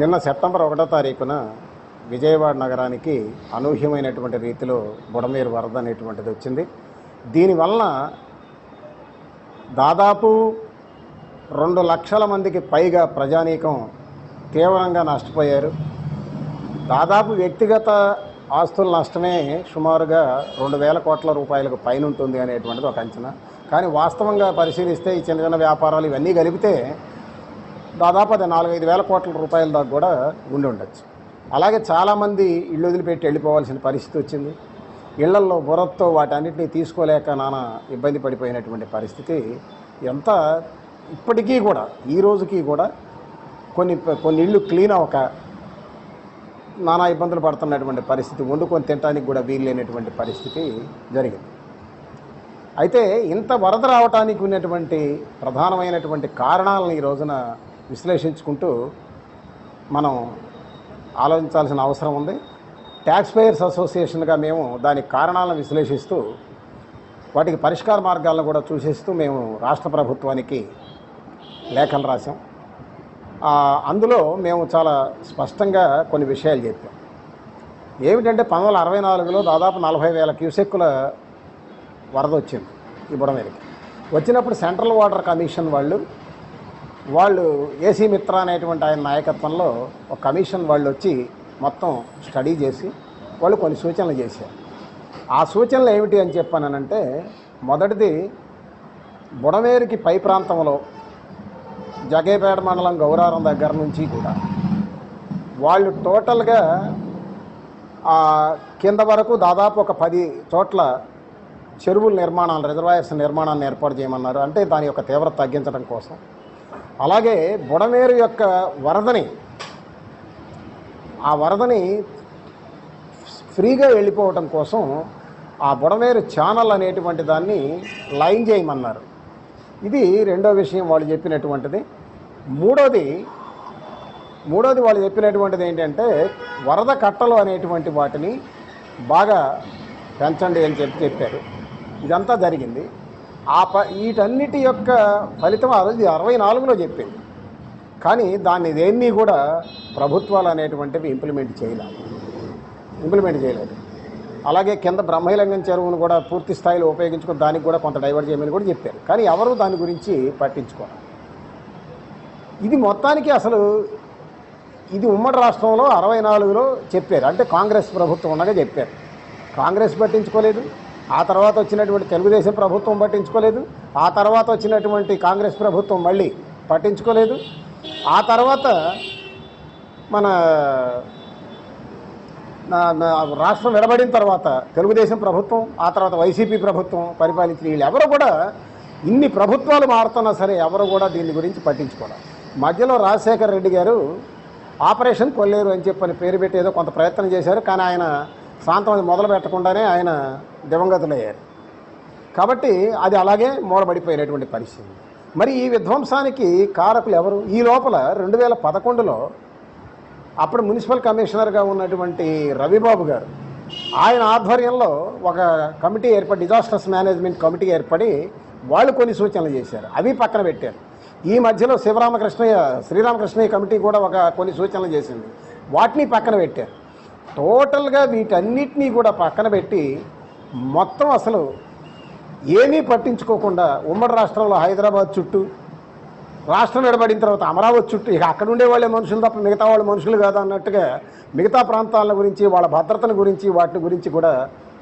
నిన్న సెప్టెంబర్ ఒకటో తారీఖున విజయవాడ నగరానికి అనూహ్యమైనటువంటి రీతిలో బుడమేరు వరద అనేటువంటిది వచ్చింది. దీనివల్ల దాదాపు రెండు లక్షల మందికి పైగా ప్రజానీకం తీవ్రంగా నష్టపోయారు. దాదాపు వ్యక్తిగత ఆస్తుల నష్టమే సుమారుగా రెండు వేల కోట్ల రూపాయలకు పైన ఉంటుంది అనేటువంటిది ఒక అంచనా. కానీ వాస్తవంగా పరిశీలిస్తే ఈ చిన్న చిన్న వ్యాపారాలు ఇవన్నీ కలిపితే దాదాపు అది నాలుగైదు వేల కోట్ల రూపాయల దాకా కూడా ఉండి ఉండొచ్చు. అలాగే చాలామంది ఇళ్ళు వదిలిపెట్టి వెళ్ళిపోవాల్సిన పరిస్థితి వచ్చింది. ఇళ్ళల్లో బురదతో వాటన్నిటిని తీసుకోలేక నానా ఇబ్బంది పడిపోయినటువంటి పరిస్థితి ఎంత ఇప్పటికీ కూడా ఈ రోజుకి కూడా కొన్ని కొన్ని ఇళ్ళు క్లీన్ అవ్వక నానా ఇబ్బందులు పడుతున్నటువంటి పరిస్థితి వండుకొని తినడానికి కూడా వీలు లేనటువంటి పరిస్థితి జరిగింది. అయితే ఇంత వరద రావటానికి ఉన్నటువంటి ప్రధానమైనటువంటి కారణాలను ఈ రోజున విశ్లేషించుకుంటూ మనం ఆలోచించాల్సిన అవసరం ఉంది. ట్యాక్స్ పేయర్స్ అసోసియేషన్గా మేము దాని కారణాలను విశ్లేషిస్తూ వాటికి పరిష్కార మార్గాలను కూడా చూసేస్తూ మేము రాష్ట్ర ప్రభుత్వానికి లేఖలు రాసాం అందులో మేము చాలా స్పష్టంగా కొన్ని విషయాలు చెప్పాం. ఏమిటంటే పంతొమ్మిది వందల అరవై నాలుగులో దాదాపు నలభై వేల క్యూసెక్కుల వరద వచ్చింది ఈ బుడమేరికి. వచ్చినప్పుడు సెంట్రల్ వాటర్ కమిషన్ వాళ్ళు వాళ్ళు ఏసీ మిత్ర అనేటువంటి ఆయన నాయకత్వంలో ఒక కమిషన్ వాళ్ళు వచ్చి మొత్తం స్టడీ చేసి వాళ్ళు కొన్ని సూచనలు చేశారు. ఆ సూచనలు ఏమిటి అని చెప్పానంటే మొదటిది బుడమేరుకి పై ప్రాంతంలో జగేపేట మండలం గౌరారం దగ్గర నుంచి కూడా వాళ్ళు టోటల్గా కింద వరకు దాదాపు ఒక పది చోట్ల చెరువుల నిర్మాణాలు రిజర్వాయర్స్ నిర్మాణాన్ని ఏర్పాటు చేయమన్నారు. అంటే దాని యొక్క తీవ్రత తగ్గించడం కోసం. అలాగే బుడమేరు యొక్క వరదని. ఆ వరదని ఫ్రీగా వెళ్ళిపోవటం కోసం ఆ బుడమేరు ఛానల్ అనేటువంటి దాన్ని లైన్ చేయమన్నారు. ఇది రెండో విషయం వాళ్ళు చెప్పినటువంటిది. మూడోది మూడోది వాళ్ళు చెప్పినటువంటిది ఏంటంటే వరద కట్టలు అనేటువంటి వాటిని బాగా పెంచండి అని చెప్పి చెప్పారు. ఇదంతా జరిగింది. ఆ ప వీటన్నిటి యొక్క ఫలితం అది అరవై నాలుగులో చెప్పింది. కానీ దాన్ని దేన్ని కూడా ప్రభుత్వాలు అనేటువంటివి ఇంప్లిమెంట్ చేయలేదు ఇంప్లిమెంట్ చేయలేదు. అలాగే కింద బ్రహ్మలింగం చెరువును కూడా పూర్తి స్థాయిలో ఉపయోగించుకుని దానికి కూడా కొంత డైవర్ట్ చేయమని కూడా చెప్పారు. కానీ ఎవరు దాని గురించి పట్టించుకోరు. ఇది మొత్తానికి అసలు ఇది ఉమ్మడి రాష్ట్రంలో అరవై నాలుగులో చెప్పారు. అంటే కాంగ్రెస్ ప్రభుత్వం ఉండగా చెప్పారు. కాంగ్రెస్ పట్టించుకోలేదు. ఆ తర్వాత వచ్చినటువంటి తెలుగుదేశం ప్రభుత్వం పట్టించుకోలేదు ఆ తర్వాత వచ్చినటువంటి కాంగ్రెస్ ప్రభుత్వం మళ్ళీ పట్టించుకోలేదు. ఆ తర్వాత మన నా- రాష్ట్రం విడబడిన తర్వాత తెలుగుదేశం ప్రభుత్వం ఆ తర్వాత వైసీపీ ప్రభుత్వం పరిపాలించిన వీళ్ళు ఎవరు కూడా ఇన్ని ప్రభుత్వాలు మారుతున్నా సరే ఎవరు కూడా దీని గురించి పట్టించుకోవడం మధ్యలో రాజశేఖర రెడ్డి గారు ఆపరేషన్ కొల్లేరు అని చెప్పని పేరు పెట్టి ఏదో కొంత ప్రయత్నం చేశారు కానీ ఆయన ప్రాంతం మొదలు పెట్టకుండానే ఆయన దివంగతులయ్యారు. కాబట్టి అది అలాగే మూలబడిపోయినటువంటి పరిస్థితి. మరి ఈ విధ్వంసానికి కారకులు ఎవరు? ఈ లోపల రెండు వేల పదకొండులో అప్పుడు మున్సిపల్ కమిషనర్గా ఉన్నటువంటి రవిబాబు గారు ఆయన ఆధ్వర్యంలో ఒక కమిటీ ఏర్పడి డిజాస్టర్స్ మేనేజ్మెంట్ కమిటీ ఏర్పడి వాళ్ళు కొన్ని సూచనలు చేశారు. అవి పక్కన పెట్టారు. ఈ మధ్యలో శివరామకృష్ణయ్య శ్రీరామకృష్ణయ్య కమిటీ కూడా ఒక కొన్ని సూచనలు చేసింది. వాటిని పక్కన పెట్టారు. టోటల్గా వీటన్నిటినీ కూడా పక్కన పెట్టి మొత్తం అసలు ఏమీ పట్టించుకోకుండా ఉమ్మడి రాష్ట్రంలో హైదరాబాద్ చుట్టూ రాష్ట్రం విడబడిన తర్వాత అమరావతి చుట్టూ ఇక అక్కడ ఉండే వాళ్ళే మనుషులు తప్ప మిగతా వాళ్ళు మనుషులు కాదు అన్నట్టుగా మిగతా ప్రాంతాల గురించి వాళ్ళ భద్రతను గురించి వాటి గురించి కూడా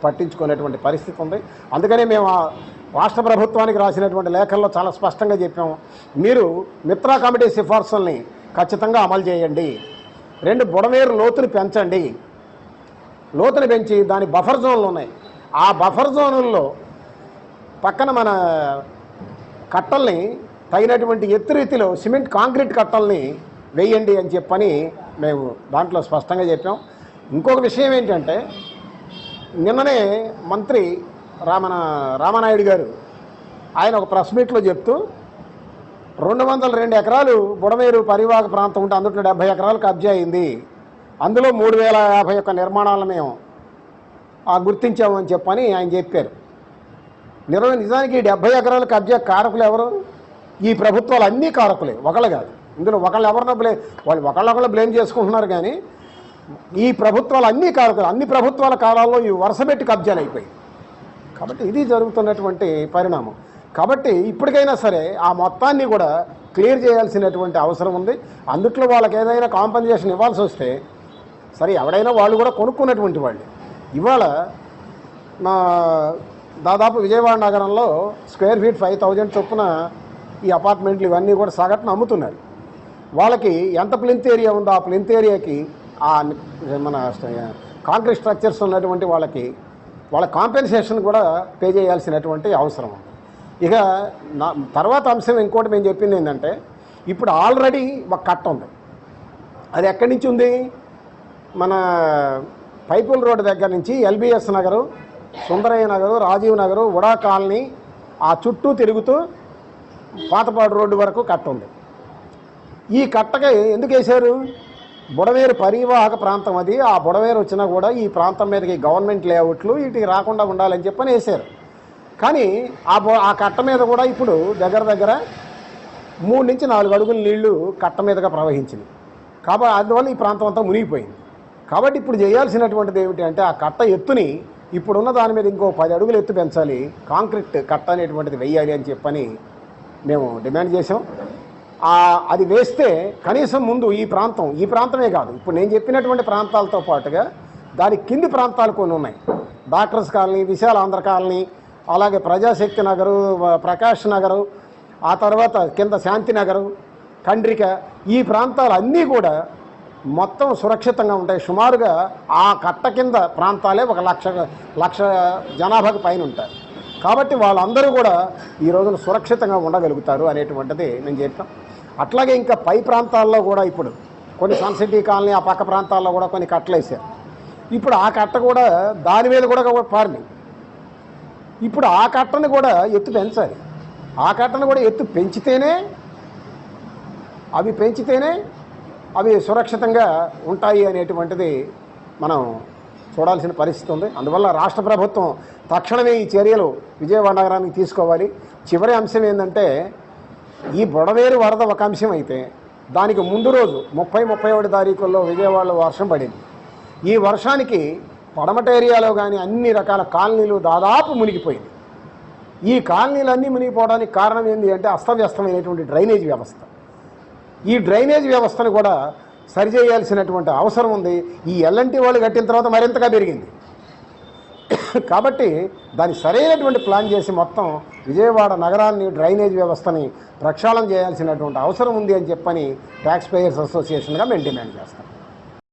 పట్టించుకునేటువంటి పరిస్థితి ఉంది. అందుకనే మేము ఆ రాష్ట్ర ప్రభుత్వానికి రాసినటువంటి లేఖల్లో చాలా స్పష్టంగా చెప్పాము. మీరు మిత్రా కమిటీ సిఫార్సుల్ని ఖచ్చితంగా అమలు చేయండి. రెండు బుడమేరు లోతుని పెంచండి. లోతును పెంచి దాని బఫర్ జోన్లు ఉన్నాయి. ఆ బఫర్ జోనుల్లో పక్కన మన కట్టల్ని తగినటువంటి ఎత్తు రీతిలో సిమెంట్ కాంక్రీట్ కట్టల్ని వేయండి అని చెప్పని మేము దాంట్లో స్పష్టంగా చెప్పాం. ఇంకొక విషయం ఏంటంటే నిన్ననే మంత్రి రామన రామనాయుడు గారు ఆయన ఒక ప్రెస్ మీట్లో చెప్తూ రెండు వందల రెండు ఎకరాలు బుడమేరు పరివాహక ప్రాంతం ఉంటే అందులో డెబ్బై ఎకరాలు కబ్జా అయింది. అందులో మూడు వేల యాభై ఒక్క నిర్మాణాలను మేము గుర్తించామని చెప్పని ఆయన చెప్పారు. నిర్వ నిజానికి డెబ్బై ఎకరాల కబ్జా కారకులు ఎవరు? ఈ ప్రభుత్వాలు అన్నీ కారకులే ఒకళ్ళు కాదు. ఇందులో ఒకళ్ళు ఎవరినో బ్లే వాళ్ళు ఒకళ్ళొకళ్ళు బ్లేమ్ చేసుకుంటున్నారు కానీ ఈ ప్రభుత్వాలు అన్ని కారకులు అన్ని ప్రభుత్వాల కాలాల్లో ఈ వరుసపెట్టి కబ్జాలు అయిపోయాయి. కాబట్టి ఇది జరుగుతున్నటువంటి పరిణామం. కాబట్టి ఇప్పటికైనా సరే ఆ మొత్తాన్ని కూడా క్లియర్ చేయాల్సినటువంటి అవసరం ఉంది. అందుట్లో వాళ్ళకి ఏదైనా కాంపన్సేషన్ ఇవ్వాల్సి వస్తే సరే ఎవడైనా వాళ్ళు కూడా కొనుక్కున్నటువంటి వాళ్ళు. ఇవాళ నా దాదాపు విజయవాడ నగరంలో స్క్వేర్ ఫీట్ ఫైవ్ థౌజండ్ చొప్పున ఈ అపార్ట్మెంట్లు ఇవన్నీ కూడా సగటున అమ్ముతున్నారు. వాళ్ళకి ఎంత ప్లింత్ ఏరియా ఉందో ఆ ప్లింత్ ఏరియాకి ఆ మన కాంక్రీట్ స్ట్రక్చర్స్ ఉన్నటువంటి వాళ్ళకి వాళ్ళ కాంపెన్సేషన్ కూడా పే చేయాల్సినటువంటి అవసరం. ఉంది ఇక నా తర్వాత అంశం ఇంకోటి మేము చెప్పింది ఏంటంటే ఇప్పుడు ఆల్రెడీ ఒక కట్ట ఉంది. అది ఎక్కడి నుంచి ఉంది? మన పైపుల్ రోడ్ దగ్గర నుంచి LBS Nagar Sundarayya Nagar Rajiv Nagar UDA colony ఆ చుట్టూ తిరుగుతూ పాతపాడు రోడ్డు వరకు కట్ట ఉంది. ఈ కట్టకి ఎందుకు వేశారు? బుడవేరు పరివాహక ప్రాంతం అది. ఆ బుడవేరు వచ్చినా కూడా ఈ ప్రాంతం మీదకి గవర్నమెంట్ లేఅవుట్లు వీటికి రాకుండా ఉండాలని చెప్పని వేశారు. కానీ ఆ బొ ఆ కట్ట మీద కూడా ఇప్పుడు దగ్గర దగ్గర మూడు నుంచి నాలుగు అడుగుల నీళ్ళు కట్ట మీదుగా ప్రవహించింది కాబట్టి అందువల్ల ఈ ప్రాంతం అంతా మునిగిపోయింది. కాబట్టి ఇప్పుడు చేయాల్సినటువంటిది ఏమిటి అంటే ఆ కట్ట ఎత్తుని ఇప్పుడున్న దాని మీద ఇంకో పది అడుగులు ఎత్తు పెంచాలి. కాంక్రీట్ కట్ట అనేటువంటిది వెయ్యాలి అని చెప్పని మేము డిమాండ్ చేసాం అది వేస్తే కనీసం ముందు ఈ ప్రాంతం ఈ ప్రాంతమే కాదు. ఇప్పుడు నేను చెప్పినటువంటి ప్రాంతాలతో పాటుగా దాని కింది ప్రాంతాలు కొన్ని ఉన్నాయి. డాక్టర్స్ కాలనీ విశాల ఆంధ్ర కాలనీ అలాగే ప్రజాశక్తి నగరు ప్రకాష్ నగరు ఆ తర్వాత కింద శాంతి నగరు కండ్రిక ఈ ప్రాంతాలు అన్నీ కూడా మొత్తం సురక్షితంగా ఉంటాయి. సుమారుగా ఆ కట్ట కింద ప్రాంతాలే ఒక లక్ష లక్ష జనాభాకు పైన ఉంటాయి. కాబట్టి వాళ్ళందరూ కూడా ఈ రోజున సురక్షితంగా ఉండగలుగుతారు అనేటువంటిది నేను చెప్పాం అట్లాగే ఇంకా పై ప్రాంతాల్లో కూడా ఇప్పుడు కొన్ని సన్సిటీ కాలనీ ఆ పక్క ప్రాంతాల్లో కూడా కొన్ని కట్టలు వేసారు ఇప్పుడు ఆ కట్ట కూడా దాని మీద కూడా పారింది ఇప్పుడు ఆ కట్టను కూడా ఎత్తు పెంచాలి. ఆ కట్టను కూడా ఎత్తు పెంచితేనే అవి పెంచితేనే అవి సురక్షితంగా ఉంటాయి అనేటువంటిది మనం చూడాల్సిన పరిస్థితి ఉంది. అందువల్ల రాష్ట్ర ప్రభుత్వం తక్షణమే ఈ చర్యలు విజయవాడ నగరానికి తీసుకోవాలి. చివరి అంశం ఏంటంటే ఈ బుడవేరు వరద ఒక అంశం అయితే దానికి ముందు రోజు ముప్పై ముప్పై ఒకటి తారీఖుల్లో విజయవాడలో వర్షం పడింది. ఈ వర్షానికి పడమట ఏరియాలో కానీ అన్ని రకాల కాలనీలు దాదాపు మునిగిపోయింది. ఈ కాలనీలన్నీ మునిగిపోవడానికి కారణం ఏంటి అంటే అస్తవ్యస్తమైనటువంటి డ్రైనేజ్ వ్యవస్థ. ఈ డ్రైనేజ్ వ్యవస్థను కూడా సరిచేయాల్సినటువంటి అవసరం ఉంది. ఈ ఎల్ఎన్టీ వాళ్ళు కట్టిన తర్వాత మరింతగా పెరిగింది. కాబట్టి దాన్ని సరైనటువంటి ప్లాన్ చేసి మొత్తం విజయవాడ నగరాన్ని డ్రైనేజ్ వ్యవస్థని ప్రక్షాళన చేయాల్సినటువంటి అవసరం ఉంది అని చెప్పని ట్యాక్స్ పేయర్స్ అసోసియేషన్గా మేము డిమాండ్ చేస్తాం.